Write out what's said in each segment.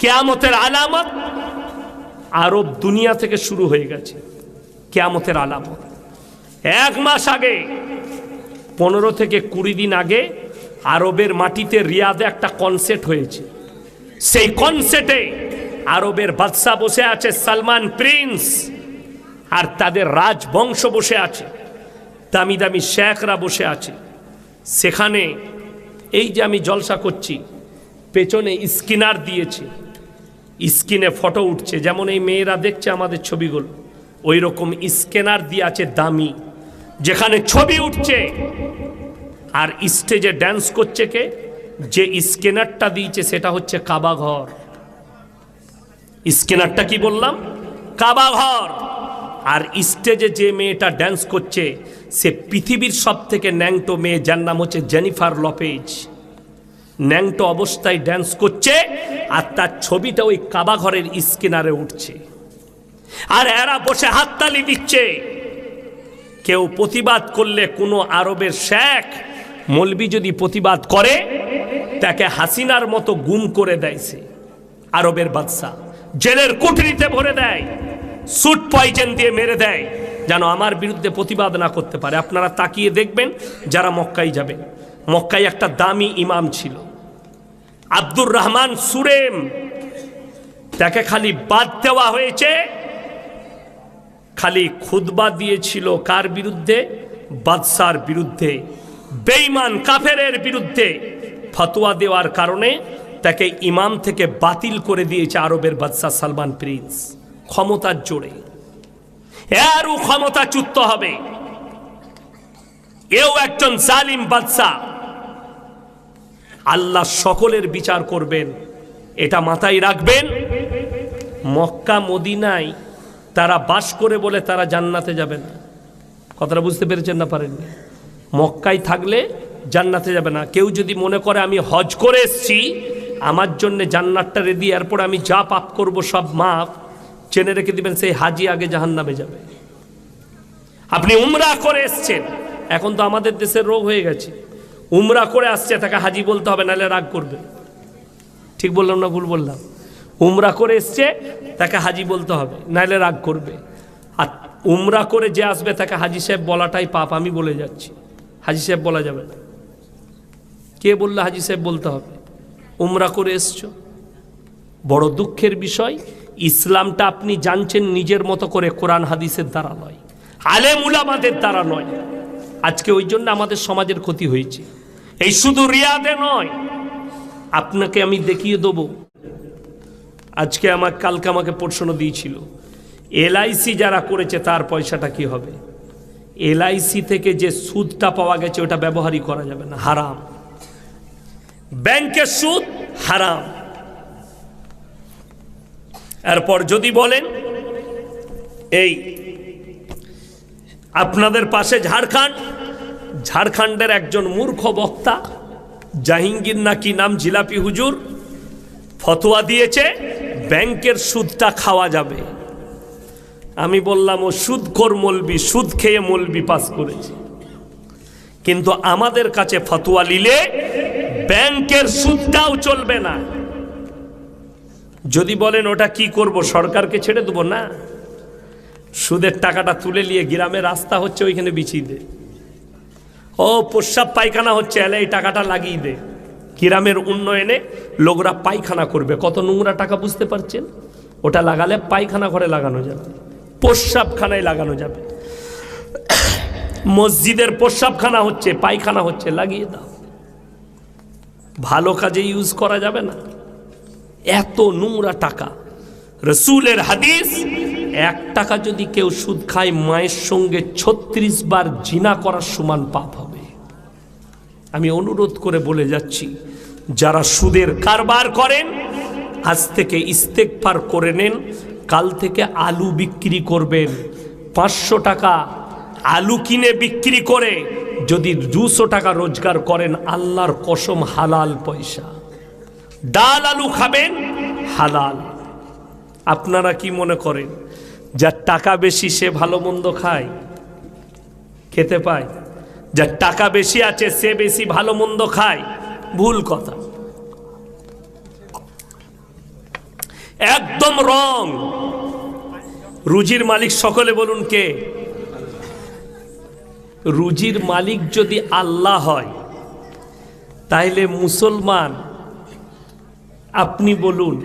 কেয়ামতের আলামত আরব দুনিয়া থেকে শুরু হয়ে গেছে। কেয়ামতের আলামত। এক মাস আগে, পনেরো থেকে কুড়ি দিন আগে আরবের মাটিতে রিয়াদে একটা কনসার্ট হয়েছে। সেই কনসার্টে আরবের বাদশা বসে আছে, সালমান প্রিন্স, আর তাদের রাজবংশ বসে আছে, দামি দামি শেখরা বসে আছে। সেখানে এই যে আমি জলসা করছি, পেছনে স্কিনার দিয়েছে। স্ক্রিনে ফটো উঠছে। যেমন এই মেয়েরা দেখছে আমাদের ছবিগুলো। ওই রকম স্ক্যানার দিয়ে আছে দামি, যেখানে ছবি উঠছে। আর স্টেজে ড্যান্স করছে কে? যে স্ক্যানারটা দিয়েছে সেটা হচ্ছে কাবা ঘর স্ক্যানারটা কি বললাম? কাবা ঘর আর স্টেজে যে মেয়েটা ড্যান্স করছে, সে পৃথিবীর সব থেকে ন্যাংটো মেয়ে, যার নাম হচ্ছে জেনিফার লপেজ ন্যাংটো অবস্থায় ড্যান্স করছে আর তার ছবিটা ওই কাবা ঘরের স্কিনারে উঠছে। আর এরা বসে হাততালি দিচ্ছে। কেউ প্রতিবাদ করলে কোনো আরবের শেখ মলবি যদি প্রতিবাদ করে, তাকে হাসিনার মতো গুম করে দেয় সে আরবের বাদশা জেলের কুঠরিতে ভরে দেয় সুট পয়জেন দিয়ে মেরে দেয়, যেন আমার বিরুদ্ধে প্রতিবাদ না করতে পারে। আপনারা তাকিয়ে দেখবেন যারা মক্কাই যাবেন মক্কাই একটা দামি ইমাম ছিল। আব্দুর রহমান সুরেম, তাকে খালি বাদ দেওয়া হয়েছে। খালি খুদবা দিয়েছিল কার বিরুদ্ধে? বাদশার বিরুদ্ধে বেইমান কাফেরের বিরুদ্ধে। ফতোয়া দেওয়ার কারণে তাকে ইমাম থেকে বাতিল করে দিয়েছে আরবের বাদশাহ সালমান প্রিন্স। ক্ষমতার জোরে। এরও ক্ষমতাচ্যুত হবে। এও একজন জালিম বাদশাহ। আল্লাহ সকলের বিচার করবেন। এটা মাথায় রাখবেন। মক্কা, মদিনায় তারা বাস করে বলে তারা জান্নাতে যাবে না। কথাটা বুঝতে পেরেছেন না পারেননি মক্কায় থাকলে জান্নাতে যাবে না। কেউ যদি মনে করে আমি হজ করে এসছি, আমার জন্যে জান্নাতটা রেডি এরপর আমি যা পাপ করব সব মাপ চেনে রেখে দিবেন, সেই হাজি আগে জাহান নামে যাবে। আপনি উমরা করে এসছেন। এখন তো আমাদের দেশের রোগ হয়ে গেছে। উমরা করে আসছে, তাকে হাজি বলতে হবে, নাহলে রাগ করবে। ঠিক বললাম না ভুল বললাম? উমরা করে এসছে, তাকে হাজি বলতে হবে, নাহলে রাগ করবে। আর উমরা করে যে আসবে, তাকে হাজি সাহেব বলাটাই পাপ, আমি বলে যাচ্ছি। হাজি সাহেব বলা যাবে না। কে বললে হাজি সাহেব বলতে হবে? উমরা করে এসছো। বড় দুঃখের বিষয়, ইসলামটা আপনি জানছেন নিজের মতো করে কোরআন হাদিসের দ্বারা নয়। আলেম উলামাদের দ্বারা নয়। আজকে ওই জন্য আমাদের সমাজের ক্ষতি হয়েছে। এই শুধু রিয়াদে নয়, আপনাকে আমি দেখিয়ে দেবো। আজকে আমার কালকে আমাকে প্রশ্ন দিয়েছিল, এলআইসি যারা করেছে তার পয়সাটা কি হবে? এলআইসি থেকে যে সুদটা পাওয়া গেছে ওটা ব্যবহারই করা যাবে না, হারাম। ব্যাংকের সুদ হারাম। এরপর যদি বলেন, এই আপনাদের পাশে ঝাড়খণ্ড ঝাড়খণ্ডের একজন মূর্খ বক্তা, জাহিঙ্গীর নাকি নাম জিলাপি হুজুর, ফতোয়া দিয়েছে, ব্যাংকের সুদটা খাওয়া যাবে। আমি বললাম, ও সুদখোর মলবি, সুদ খেয়ে মলবি পাস করেছে। কিন্তু আমাদের কাছে ফতোয়া নিলে ব্যাংকের সুদটাও চলবে না। যদি বলেন, ওটা কি করব, সরকারকে ছেড়ে দেবো? না। সুদের টাকাটা তুলে নিয়ে গ্রামে রাস্তা হচ্ছে ওইখানে বিছিয়ে দে। ও প্রস্রাব পায়খানা হচ্ছে, এলে এই টাকাটা লাগিয়ে দে। গ্রামের উন্নয়নে লোকরা পায়খানা করবে। কত নোংরা টাকা বুঝতে পারছেন? ওটা লাগালে পায়খানা ঘরে লাগানো যাবে। প্রস্রাবখানায় লাগানো যাবে। মসজিদের প্রস্রাবখানা হচ্ছে, পায়খানা হচ্ছে, লাগিয়ে দাও। ভালো কাজে ইউজ করা যাবে না। এত নোংরা টাকা। রসুলের হাদিস, এক টাকা যদি কেউ সুদ খায়, মায়ের সঙ্গে ছত্রিশ বার জিনা করার সমান পাপ হবে। আমি অনুরোধ করে বলে যাচ্ছি, যারা সুদের কারবার করেন, আজ থেকে ইস্তেকফার করে নেন, কাল থেকে আলু বিক্রি করবেন। পাঁচশো টাকা আলু কিনে বিক্রি করে, যদি দুশো টাকা রোজগার করেন, আল্লাহর কসম হালাল পয়সা। ডাল আলু খাবেন, হালাল। আপনারা কি মনে করেন, যার টাকা বেশি সে ভালো মন্দ খায়, খেতে পায়? যার টাকা বেশি আছে, সে বেশি ভালো মন্দ খায়। ভুল কথা। একদম রং। রুজির মালিক সকলে বলুন কে? রুজির মালিক যদি আল্লাহ হয়, তাইলে মুসলমান, আপনি বলুন,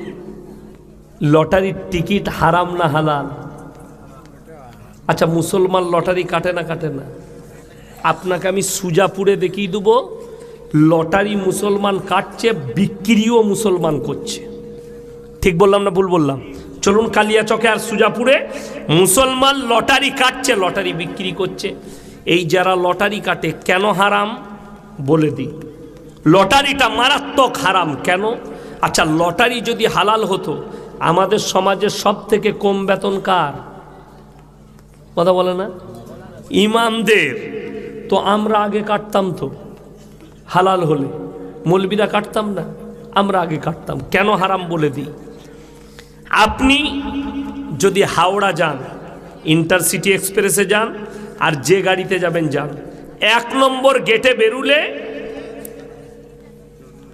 লটারির টিকিট হারাম না হালাল? আচ্ছা মুসলমান লটারি কাটে না কাটে না? আপনাকে আমি সুজাপুরে দেখিয়ে দেবো, লটারি মুসলমান কাটছে, বিক্রিও মুসলমান করছে। ঠিক বললাম না ভুল বললাম? চলুন কালিয়াচকে আর সুজাপুরে, মুসলমান লটারি কাটছে, লটারি বিক্রি করছে। এই যারা লটারি কাটে, কেন হারাম? বলে দিই। লটারিটা মারাত্মক হারাম, কেন? আচ্ছা লটারি যদি হালাল হতো, আমাদের সমাজের সব থেকে কম বেতন কার কথা বলে না? ইমামদের। তো আমরা আগে কাটতাম তো। হালাল হলে। মলবিরা কাটতাম না। আমরা আগে কাটতাম। কেন হারাম বলে দিই? আপনি যদি হাওড়া যান, ইন্টারসিটি এক্সপ্রেসে যান, আর যে গাড়িতে যাবেন যান, এক নম্বর গেটে বেরুলে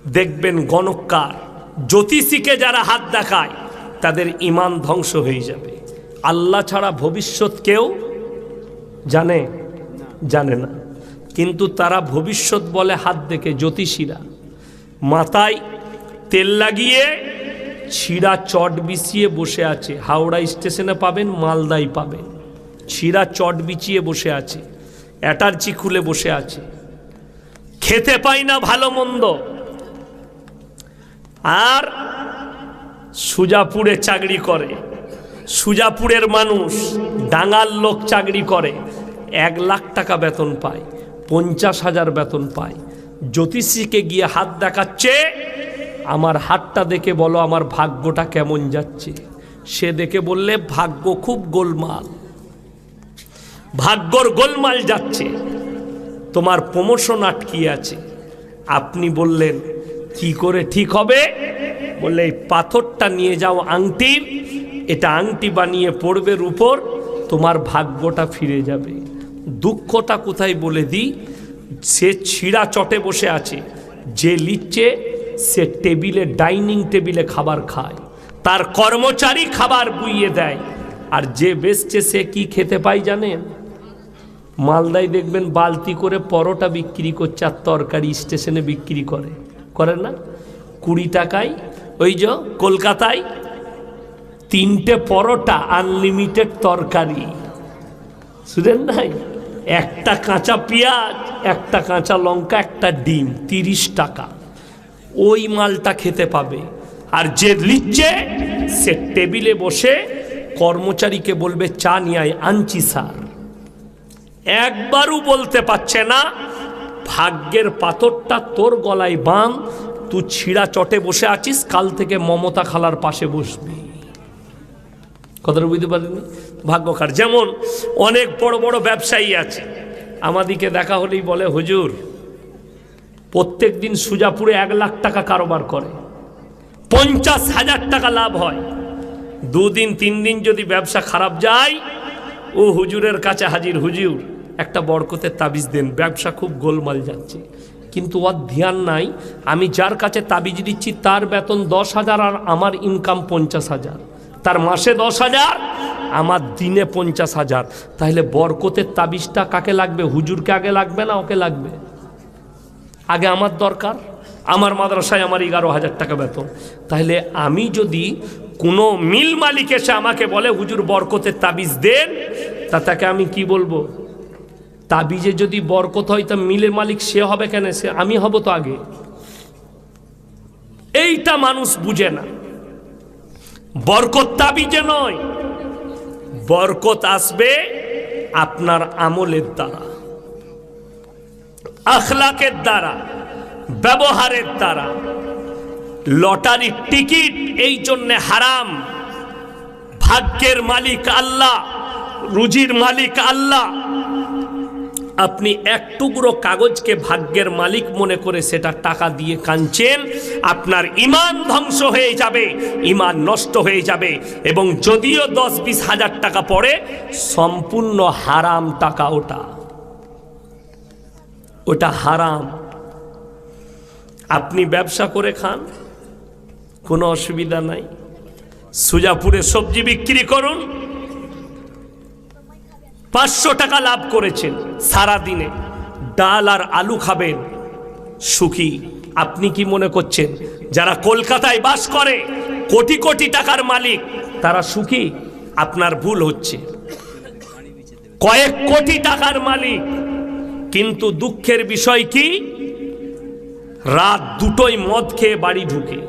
দেখবেন গণকার। জ্যোতিষীকে যারা হাত দেখায়, তাদের ইমান ধ্বংস হয়ে যাবে। আল্লাহ ছাড়া ভবিষ্যৎ কেউ জানে? জানে না। কিন্তু তারা ভবিষ্যৎ বলে হাত দেখে জ্যোতিষীরা। মাথায় তেল লাগিয়ে ছিঁড়া চট বিছিয়ে বসে আছে। হাওড়া স্টেশনে পাবেন মালদাই পাবেন। ছিঁড়া চট বিছিয়ে বসে আছে। অ্যাটার্জি খুলে বসে আছে। খেতে পাই না ভালো মন্দ। আর সুজাপুরে চাকরি করে। সুজাপুরের মানুষ, ডাঙার লোক চাকরি করে। এক লাখ টাকা বেতন পায়, পঞ্চাশ হাজার বেতন পায়। জ্যোতিষীকে গিয়ে হাত দেখাচ্ছে, আমার হাতটা দেখে বলো আমার ভাগ্যটা কেমন যাচ্ছে। সে দেখে বললে, ভাগ্য খুব গোলমাল। ভাগ্যর গোলমাল যাচ্ছে। তোমার প্রমোশন আটকিয়ে আছে। আপনি বললেন, কি করে ঠিক হবে? বললে, এই পাথরটা নিয়ে যাও আংটির, এটা আংটি বানিয়ে পড়বে উপর তোমার ভাগ্যটা ফিরে যাবে। দুঃখটা কোথায় বলে দিই? সে ছিঁড়া চটে বসে আছে। যে লিচ্ছে, সে টেবিলে, ডাইনিং টেবিলে খাবার খায়। তার কর্মচারী খাবার বুইয়ে দেয়। আর যে বেচছে, সে কি খেতে পায় জানেন? মালদায় দেখবেন বালতি করে পরোটা বিক্রি করছে আর তরকারি স্টেশনে বিক্রি করে। করে না? কুড়ি টাকায়, ওই যে কলকাতায় তিনটে পরোটা, আনলিমিটেড তরকারি। শুনেন নাই? একটা কাঁচা পেঁয়াজ, একটা কাঁচা লঙ্কা, একটা ডিম, তিরিশ টাকা। ওই মালটা খেতে পাবে। আর যে লিচ্ছে সে টেবিলে বসে কর্মচারীকে বলবে, চা নিয়ে আনছি স্যার। একবারও বলতে পারছে না। ভাগ্যের পাথরটা তোর গলায় বাঁধ, তুই ছিঁড়া চটে বসে আছিস, কাল থেকে মমতা খালার পাশে বসবি। কথাটা বুঝতে পারিনি? ভাগ্যকার। যেমন অনেক বড় বড় ব্যবসায়ী আছে। আমাদিকে দেখা হলেই বলে, হুজুর, প্রত্যেক দিন সুজাপুরে এক লাখ টাকা কারোবার করে। পঞ্চাশ হাজার টাকা লাভ হয়। দুদিন, তিন দিন যদি ব্যবসা খারাপ যায়, ও হুজুরের কাছে হাজির, হুজুর, একটা বরকতের তাবিজ দেন, ব্যবসা খুব গোলমাল যাচ্ছে। কিন্তু ওর ধ্যান নাই, আমি যার কাছে তাবিজ দিচ্ছি, তার বেতন দশ হাজার আর আমার ইনকাম পঞ্চাশ হাজার। তার মাসে দশ হাজার আমার দিনে পঞ্চাশ হাজার। তাহলে বরকতের তাবিজটা কাকে লাগবে? হুজুরকে আগে লাগবে না ওকে লাগবে? আগে আমার দরকার? আমার মাদ্রাসায় আমার এগারো হাজার টাকা বেতন। তাহলে আমি যদি কোনো মিল মালিক এসে আমাকে বলে, হুজুর, বরকতের তাবিজ দেন, তা তাকে আমি কি বলব? তাবিজে যদি বরকত হয়, তা মিলের মালিক সে হবে কেন? সে আমি হব তো আগে। এইটা মানুষ বুঝে না। বরকত তাবিজে নয়। বরকত আসবে আপনার আমলের দ্বারা, আখলাকের দ্বারা, ব্যবহারের দ্বারা। লটারির টিকিট এই জন্যে হারাম। ভাগ্যের মালিক আল্লাহ, রুজির মালিক আল্লাহ আপনি এক টুকরো কাগজকে ভাগ্যের মালিক মনে করে সেটা টাকা দিয়ে কাঁদছেন, আপনার ইমান ধ্বংস হয়ে যাবে, ইমান নষ্ট হয়ে যাবে, এবং যদিও দশ বিশ হাজার টাকা পড়ে, সম্পূর্ণ হারাম টাকা ওটা। ওটা হারাম। আপনি ব্যবসা করে খান, কোনো অসুবিধা নাই। সুজাপুরে সবজি বিক্রি করুন পাঁচশো টাকা লাভ করেছেন। সারা দিনে ডাল আর আলু খাবেন। সুখী, আপনি কি মনে করছেন? যারা কলকাতায় বাস করে, কোটি কোটি টাকার মালিক, তারা সুখী? আপনার ভুল হচ্ছে। কয়েক কোটি টাকার মালিক, কিন্তু দুঃখের বিষয় কি? রাত দুটোই মদ খেয়ে বাড়ি ঢুকে।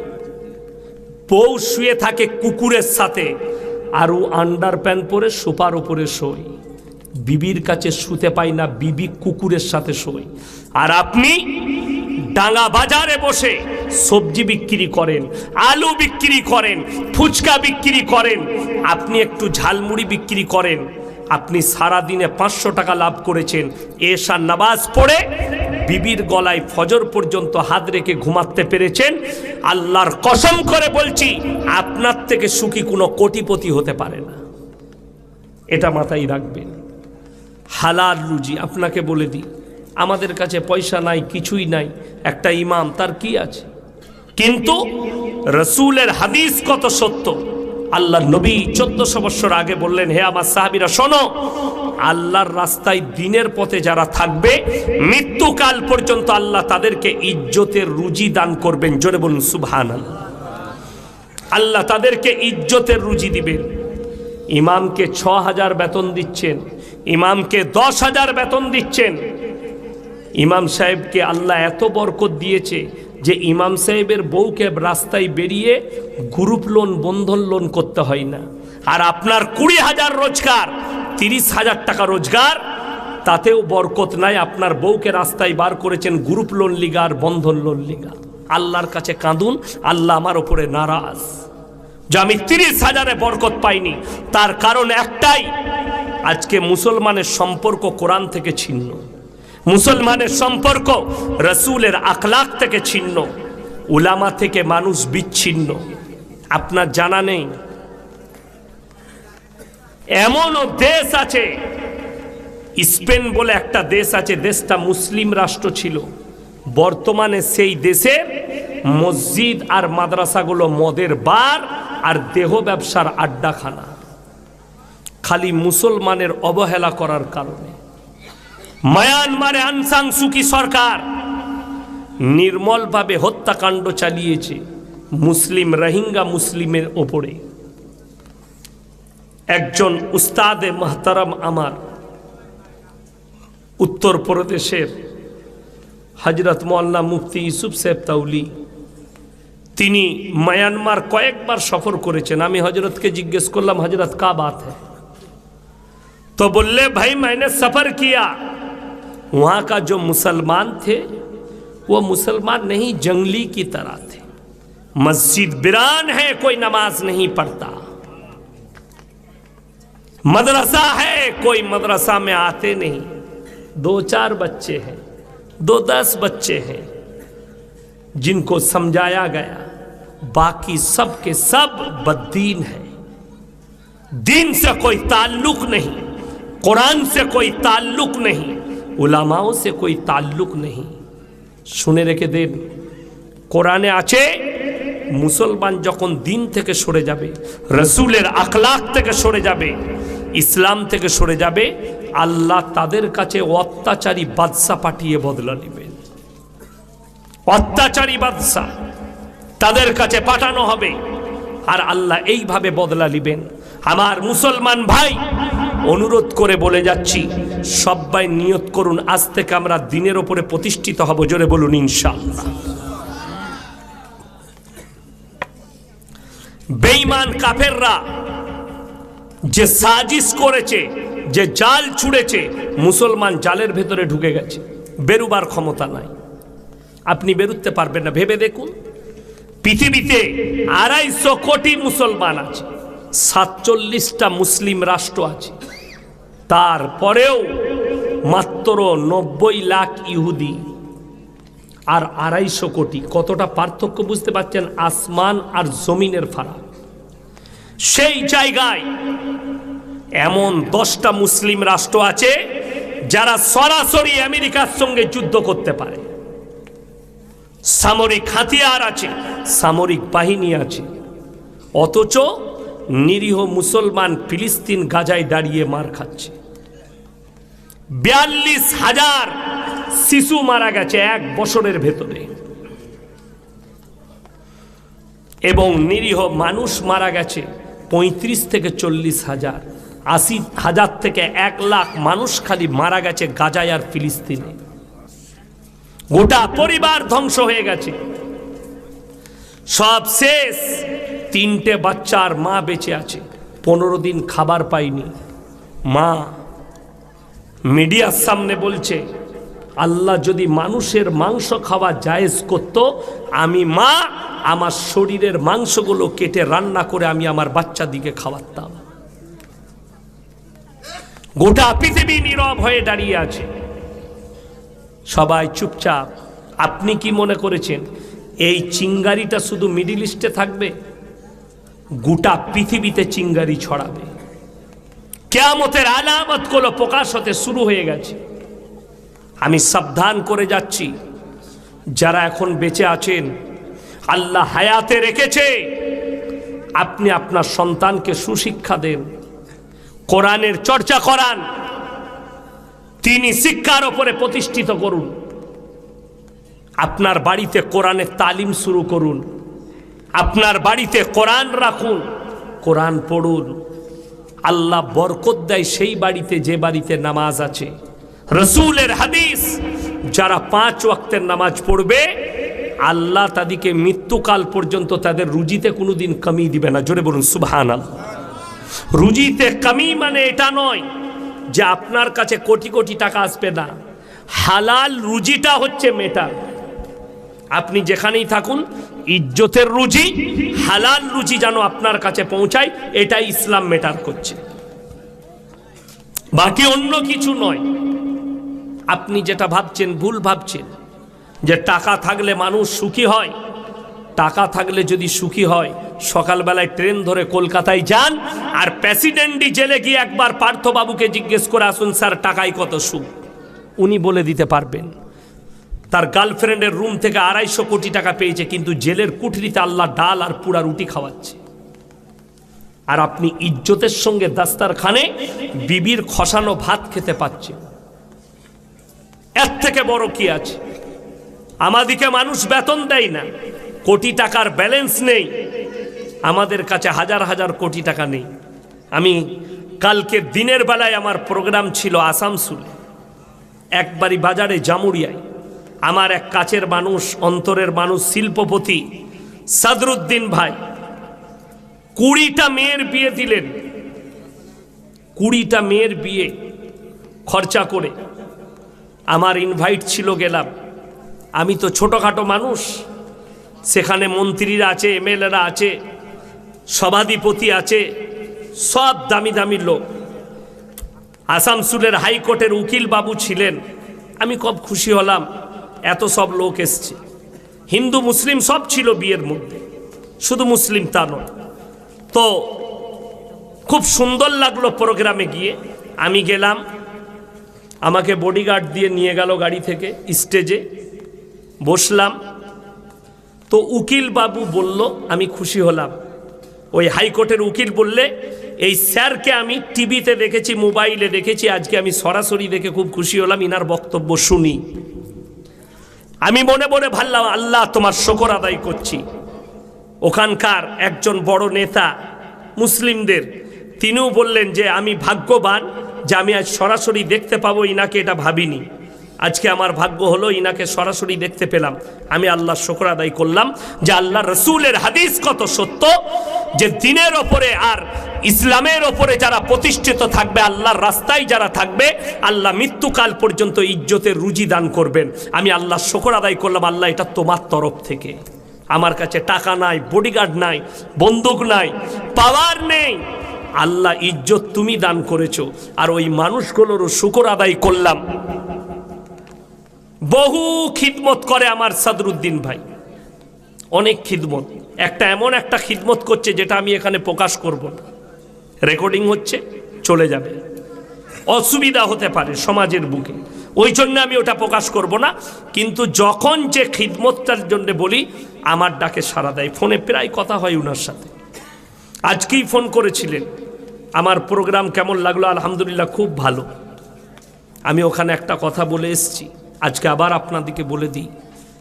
বউ শুয়ে থাকে কুকুরের সাথে, আর ও আন্ডার প্যান্ট পরে সোপার উপরে শোয়। বিবির কাছে শুতে পাই না, বিবি কুকুরের সাথে শোয় আর আপনি ডাঙা বাজারে বসে সবজি বিক্রি করেন, আলু বিক্রি করেন, ফুচকা বিক্রি করেন, আপনি একটু ঝালমুড়ি বিক্রি করেন, আপনি সারা দিনে পাঁচশো টাকা লাভ করেছেন, এশার নামাজ পড়ে বিবির গলায় ফজর পর্যন্ত হাত রেখে ঘুমাতে পেরেছেন, আল্লাহর কসম করে বলছি, আপনার থেকে সুখী কোনো কোটিপতি হতে পারে না। এটা মাথায় রাখবেন। হালাল রুজি, আপনাকে বলে দিই। আমাদের কাছে পয়সা নাই, কিছুই নাই, একটা ইমাম, তার কি আছে? কিন্তু রসুলের হাদিস কত সত্য? আল্লাহ নবী চোদ্দশো বছর আগে বললেন, হে আমার সাহাবিরা, শোনো, আল্লাহর রাস্তায় দিনের পথে যারা থাকবে, মৃত্যুকাল পর্যন্ত আল্লাহ তাদেরকে ইজ্জতের রুজি দান করবেন। জোরে বলুন সুবহান আল্লাহ আল্লাহ তাদেরকে ইজ্জতের রুজি দিবেন। ইমামকে ছ হাজার বেতন দিচ্ছেন, ইমামকে দশ হাজার বেতন দিচ্ছেন। ইমাম সাহেবকে আল্লাহ এত বরকত দিয়েছে যে ইমাম সাহেবের বউকে রাস্তায় বেরিয়ে গ্রুপ লোন, বন্ধন লোন করতে হয় না। আর আপনার কুড়ি হাজার রোজগার তিরিশ হাজার টাকা রোজগার, তাতেও বরকত নাই। আপনার বউকে রাস্তায় বার করেছেন গ্রুপ লোন লিগা আর বন্ধন লোন লিগা আল্লাহর কাছে কাঁদুন, আল্লাহ আমার ওপরে নারাজ। যে আমি তিরিশ হাজারে বরকত পাইনি, তার কারণ একটাই, আজকে মুসলমানের সম্পর্ক কোরআন থেকে ছিন্ন। মুসলমানের সম্পর্ক রসুলের আখলাক থেকে ছিন্ন। উলামা থেকে মানুষ বিচ্ছিন্ন। আপনার জানা নেই? এমনও দেশ আছে, স্পেন বলে একটা দেশ আছে, দেশটা মুসলিম রাষ্ট্র ছিল। বর্তমানে সেই দেশের মসজিদ আর মাদ্রাসাগুলো মদের বার আর দেহ ব্যবসার আড্ডাখানা। খালি মুসলমানের অবহেলা করার কারণে। মায়ানমারে আনসাং সুকি সরকার নির্মলভাবে হত্যাকাণ্ড চালিয়েছে মুসলিম রোহিঙ্গা মুসলিমের ওপরে। একজন উস্তাদে মাহতারাম আমার উত্তর প্রদেশের হজরত মোল্লা মুফতি ইউসুফ সাহেব তাউলি তিনি মায়ানমার কয়েকবার সফর করেছেন আমি হজরতকে জিজ্ঞেস করলাম হজরত কা বাত है तो बोले भाई मैंने सफर किया वहां का जो मुसलमान थे वो मुसलमान नहीं जंगली की तरह थे मस्जिद बिरान है कोई नमाज नहीं पढ़ता मदरसा है कोई मदरसा में आते नहीं दो चार बच्चे हैं दो दस बच्चे हैं जिनको समझाया गया बाकी सब के सब बददीन है दीन से कोई ताल्लुक नहीं कुरान से कोई ताल्लुक नहीं উলামাও সে কই তাল্লুক নেই শুনে রেখে দেন কোরআনে আছে মুসলমান যখন দিন থেকে সরে যাবে রসুলের আখলাক থেকে সরে যাবে ইসলাম থেকে সরে যাবে আল্লাহ তাদের কাছে অত্যাচারী বাদশা পাঠিয়ে বদলা নেবেন। অত্যাচারী বাদশা তাদের কাছে পাঠানো হবে। আর আল্লাহ এইভাবে বদলা নেবেন। আমার মুসলমান ভাই, অনুরোধ করে বলে যাচ্ছি, সবাই নিয়ত করুন, আজ থেকে আমরা দিনের ওপরে প্রতিষ্ঠিত হব, জোরে বলুন, ইনশাআল্লাহ। বেঈমান কাফেররা যে সাজিশ করেছে যে জাল ছুঁড়েছে, মুসলমান জালের ভেতরে ঢুকে গেছে। বেরুবার ক্ষমতা নাই। আপনি বেরুতে পারবেন না। ভেবে দেখুন, পৃথিবীতে আড়াইশো কোটি মুসলমান আছে, সাতচল্লিশটা মুসলিম রাষ্ট্র আছে। তারপরেও মাত্র নব্বই লাখ ইহুদি আর আড়াইশো কোটি। কতটা পার্থক্য বুঝতে পারছেন? আসমান আর জমিনের ফারাক। সেই জায়গায় এমন দশটা মুসলিম রাষ্ট্র আছে যারা সরাসরি আমেরিকার সঙ্গে যুদ্ধ করতে পারে। সামরিক হাতিয়ার আছে, সামরিক বাহিনী আছে। অথচ নিরীহ মুসলমান ফিলিস্তিন গাজায় দাঁড়িয়ে মার খাচ্ছে। বিয়াল্লিশ হাজার শিশু মারা গেছে এক বছরের ভেতরে। এবং নিরীহ মানুষ মারা গেছে পঁয়ত্রিশ থেকে চল্লিশ হাজার। আশি হাজার থেকে এক লাখ মানুষ খালি মারা গেছে গাজায় আর ফিলিস্তিনে। গোটা পরিবার ধ্বংস হয়ে গেছে। সব শেষ। তিনটে বাচ্চার মা বেঁচে আছে। পনেরো দিন খাবার পাইনি মা মিডিয়ার সামনে বলছে, আল্লাহ যদি মানুষের মাংস খাওয়া জায়েজ করত, আমি মা আমার শরীরের মাংসগুলো কেটে রান্না করে আমি আমার বাচ্চাদিকে খাওয়াতাম। গোটা পৃথিবী নীরব হয়ে দাঁড়িয়ে আছে। সবাই চুপচাপ, আপনি কি মনে করেছেন এই চিঙ্গারিটা শুধু মিডিল ইস্টে থাকবে? গোটা পৃথিবীতে চিঙ্গারি ছড়াবে। কেয়ামতের আলামতগুলো প্রকাশ হতে শুরু হয়ে গেছে। আমি সাবধান করে যাচ্ছি। যারা এখন বেঁচে আছেন, আল্লাহ হায়াতে রেখেছে। আপনি আপনার সন্তানকে সুশিক্ষা দেন। কোরআনের চর্চা করান। তিনি শিক্ষার ওপরে প্রতিষ্ঠিত করুন। আপনার বাড়িতে কোরআনের তালিম শুরু করুন। আপনার বাড়িতে কোরআন রাখুন, কোরআন পড়ুন। আল্লাহ বরকত দেয় সেই বাড়িতে যে বাড়িতে নামাজ আছে। রসুলের হাদিস, যারা পাঁচ ওয়াক্তের নামাজ পড়বে, আল্লাহ তাদেরকে মৃত্যুকাল পর্যন্ত তাদের রুজিতে কোনোদিন কমিয়ে দিবে না। জোরে বলুন সুবহান আল্লাহ রুজিতে কমি মানে এটা নয় যে আপনার কাছে কোটি কোটি টাকা আসবে না। হালাল রুজিটা হচ্ছে মেটার আপনি যেখানেই থাকুন, ইজ্জতের রুজি, হালাল রুজি যেন আপনার কাছে পৌঁছায়, এটাই ইসলাম মেটার করছে। বাকি অন্য কিছু নয়। আপনি যেটা ভাবছেন, ভুল ভাবছেন, যে টাকা থাকলে মানুষ সুখী হয়, টাকা থাকলে যদি সুখী হয় সকালবেলায় ট্রেন ধরে কলকাতায় যান আর প্রেসিডেন্টই জেলে গিয়ে একবার পার্থবাবুকে জিজ্ঞেস করে আসুন, স্যার, টাকায় কত সুখ উনি বলে দিতে পারবেন। তার গার্লফ্রেন্ডের রুম থেকে আড়াইশো কোটি টাকা পেয়েছে, কিন্তু জেলের কুঠরিতে আল্লাহ ডাল আর পুরা রুটি খাওয়াচ্ছে। আর আপনি ইজ্জতের সঙ্গে দাস্তারখানে বিবির খসানো ভাত খেতে পাচ্ছেন। এর থেকে বড় কি আছে? আমাদিকে মানুষ বেতন দেয় না, কোটি টাকার ব্যালেন্স নেই। আমাদের কাছে হাজার হাজার কোটি টাকা নেই। আমি কালকে দিনের বেলায় আমার প্রোগ্রাম ছিল আসামসুলে একবারই বাজারে জামুরিয়ায় আমার এক কাছের মানুষ, অন্তরের মানুষ, শিল্পপতি সাদরুদ্দিন ভাই, কুড়িটা মেয়ের বিয়ে দিলেন। কুড়িটা মেয়ের বিয়ে খরচা করে। আমার ইনভাইট ছিল গেলাম। আমি তো ছোটোখাটো মানুষ। সেখানে মন্ত্রীরা আছে, এমএলএরা আছে। সভাধিপতি আছে, সব দামি দামি লোক। আসামসুলের হাইকোর্টের উকিল বাবু ছিলেন। আমি খুব খুশি হলাম, এত সব লোক এসছে। হিন্দু, মুসলিম সব ছিল বিয়ের মধ্যে, শুধু মুসলিম তা নয়। তো খুব সুন্দর লাগল প্রোগ্রামে গিয়ে। আমি গেলাম, আমাকে বডিগার্ড দিয়ে নিয়ে গেল গাড়ি থেকে, স্টেজে। বসলাম, তো উকিল বাবু বলল, আমি খুশি হলাম। ওই হাইকোর্টের উকিল বললে, এই স্যারকে আমি টিভিতে দেখেছি, মোবাইলে দেখেছি, আজকে আমি সরাসরি দেখে খুব খুশি হলাম, ইনার বক্তব্য শুনি। আমি মনে মনে ভাবলাম, আল্লাহ তোমার শকর আদায় করছি। ওখানকার একজন বড় নেতা, মুসলিমদের, তিনিও বললেন যে, আমি ভাগ্যবান যে আমি আজ সরাসরি দেখতে পাবো, ইনাকে এটা ভাবিনি। আজকে আমার ভাগ্য হলো, ইনাকে সরাসরি দেখতে পেলাম। আমি আল্লাহ শকর আদায় করলাম যে, আল্লাহ রসুলের হাদিস কত সত্য যে দিনের ওপরে আর ইসলামের ওপরে যারা প্রতিষ্ঠিত থাকবে, আল্লাহর রাস্তায় যারা থাকবে, আল্লাহ মৃত্যুকাল পর্যন্ত ইজ্জতের রুজি দান করবেন। আমি আল্লাহ শকর আদায় করলাম, আল্লাহ এটা তোমার তরফ থেকে। আমার কাছে টাকা নাই বডিগার্ড নাই, বন্দুক নাই পাওয়ার নেই। আল্লাহ ইজ্জত তুমি দান করেছ, আর ওই মানুষগুলোরও শুকর আদায় করলাম। বহু খিদমত করে আমার সাদরুদ্দিন ভাই। অনেক খিদমত। একটা এমন একটা খিদমত করছে যেটা আমি এখানে প্রকাশ করব না। রেকর্ডিং হচ্ছে, চলে যাবে। অসুবিধা হতে পারে সমাজের বুকে। ওই জন্য আমি ওটা প্রকাশ করব না। কিন্তু যখন যে খিদমতটার জন্য বলি, আমার ডাকে সারা দেয়। ফোনে প্রায় কথা হয় উনার সাথে। আজকেই ফোন করেছিলেন। আমার প্রোগ্রাম কেমন লাগল? আলহামদুলিল্লাহ খুব ভালো। আমি ওখানে একটা কথা বলে এসেছি। আজকে আবার আপনাদেরকে বলে দিই।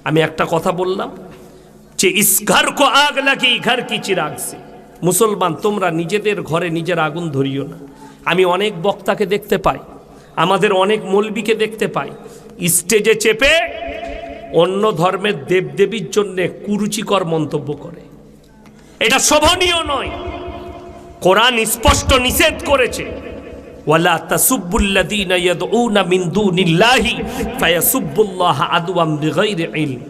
আমি একটা কথা বললাম। যে ইস ঘর কো আগ লাগি ঘর কি চিরাগ সে? মুসলমান, তোমরা নিজেদের ঘরে নিজের আগুন ধরিও না। আমি অনেক বক্তাকে দেখতে পাই, আমাদের অনেক মলবিকে দেখতে পাই। স্টেজে চেপে অন্য ধর্মের দেবদেবীর জন্যে কুরুচিকর মন্তব্য করে। এটা শোভনীয় নয়। কোরআন স্পষ্ট নিষেধ করেছে। ওয়ালা তাসুব্বুল্লাযীনা ইয়াদউনা মিন দুনিল্লাহি ফায়াসুব্বুল্লাহ আদওয়াম বিগাইরি ইলম।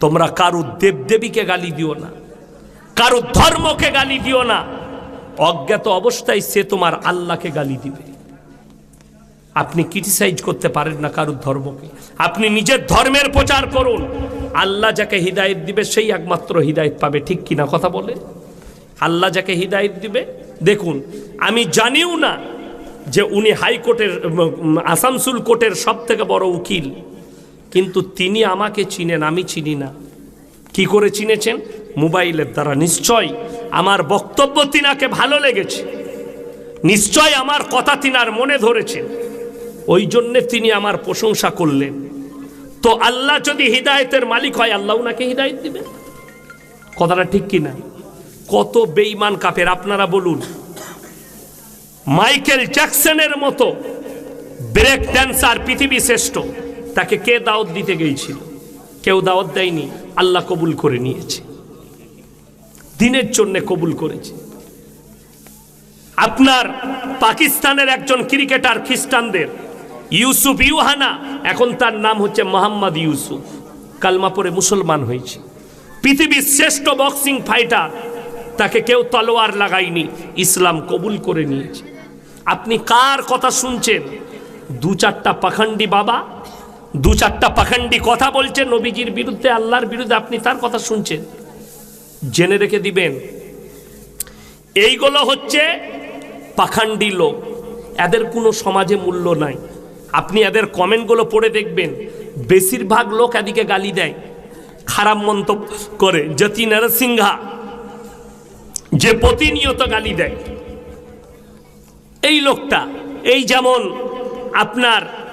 তোমরা কারও দেবদেবীকে গালি দিও না কারও ধর্মকে গালি দিও না। অজ্ঞাত অবস্থায় সে তোমার আল্লাহকে গালি দিবে। আপনি ক্রিটিসাইজ করতে পারেন না কারোর ধর্মকে। আপনি নিজের ধর্মের প্রচার করুন। আল্লাহ যাকে হৃদায়ত দিবে সেই একমাত্র হৃদায়ত পাবে। ঠিক কিনা কথা বলে? আল্লাহ যাকে হৃদায়ত দিবে দেখুন আমি জানিও না যে উনি হাইকোর্টের উম, আসানসোল কোর্টের সব থেকে বড় উকিল। কিন্তু তিনি আমাকে চিনেন, আমি চিনি না। কি করে চিনেছেন? মোবাইলের দ্বারা। নিশ্চয় আমার বক্তব্য তিনাকে ভালো লেগেছে। নিশ্চয় আমার কথা তিনার মনে ধরেছেন ওই জন্যে তিনি আমার প্রশংসা করলেন। তো আল্লাহ যদি হৃদায়তের মালিক হয়, আল্লাহ ওনাকে হৃদায়ত দিবে কথাটা ঠিক কিনা কত বেইমান কাপের আপনারা বলুন। মাইকেল জ্যাকসনের মতো ব্রেক ড্যান্সার পৃথিবী শ্রেষ্ঠ। তাকে কে দাওয়াত দিতে গিয়েছিল? কেউ দাওয়াত দেয়নি, আল্লাহ কবুল করে নিয়েছে। দিনের জন্য কবুল করেছে। আপনার পাকিস্তানের একজন ক্রিকেটার খ্রিস্টানদের, ইউসুফ ইউহানা, এখন তার নাম হচ্ছে মোহাম্মদ ইউসুফ। কালমা পরে মুসলমান হয়েছে। পৃথিবীর শ্রেষ্ঠ বক্সিং ফাইটার, তাকে কেউ তলোয়ার লাগায়নি, ইসলাম কবুল করে নিয়েছে। আপনি কার কথা শুনছেন? দু চারটা পাখান্ডি বাবা দু চারটা পাখান্ডি কথা বলছে নবীজির বিরুদ্ধে, আল্লাহর বিরুদ্ধে, আপনি তার কথা শুনছেন। জেনে রেখে দিবেন। এইগুলো হচ্ছে পাখান্ডি লোক। এদের কোনো সমাজে মূল্য নাই। আপনি এদের কমেন্টগুলো পড়ে দেখবেন। বেশিরভাগ লোক এদিকে গালি দেয়। খারাপ মন্তব্য করে। যতি নরসিংহা যে প্রতিনিয়ত গালি দেয়। এই লোকটা, এই যেমন আপনার